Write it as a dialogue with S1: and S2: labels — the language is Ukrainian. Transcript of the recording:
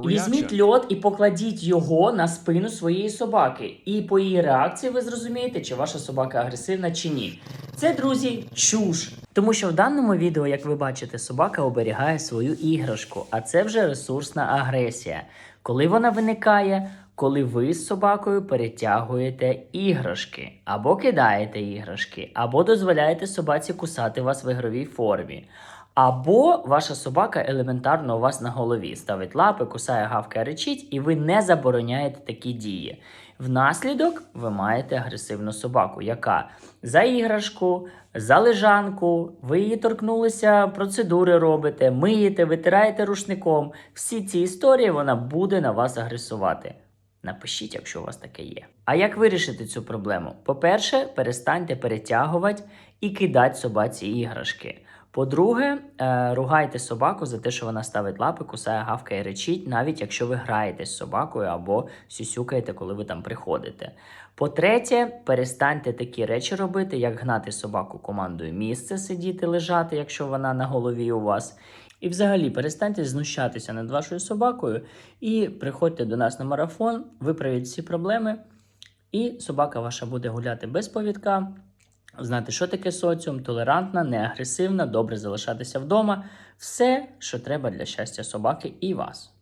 S1: Візьміть льот і покладіть його на спину своєї собаки. І по її реакції ви зрозумієте, чи ваша собака агресивна чи ні. Це, друзі, чуш. Тому що в даному відео, як ви бачите, собака оберігає свою іграшку, а це вже ресурсна агресія. Коли вона виникає, коли ви з собакою перетягуєте іграшки, або кидаєте іграшки, або дозволяєте собаці кусати вас в ігровій формі. Або ваша собака елементарно у вас на голові ставить лапи, кусає, гавкає, речить, і ви не забороняєте такі дії. Внаслідок ви маєте агресивну собаку, яка за іграшку, за лежанку, ви її торкнулися, процедури робите, миєте, витираєте рушником. Всі ці історії вона буде на вас агресувати. Напишіть, якщо у вас таке є. А як вирішити цю проблему? По-перше, перестаньте перетягувати і кидати собаці іграшки. По-друге, е, ругайте собаку за те, що вона ставить лапи, кусає, гавкає, речить, навіть якщо ви граєте з собакою або сюсюкаєте, коли ви там приходите. По-третє, перестаньте такі речі робити, як гнати собаку командою місце, сидіти, лежати, якщо вона на голові у вас. І взагалі перестаньте знущатися над вашою собакою і приходьте до нас на марафон, виправіть всі проблеми, і собака ваша буде гуляти без повідка, знати, що таке соціум, толерантна, не агресивна, добре залишатися вдома. Все, що треба для щастя собаки і вас.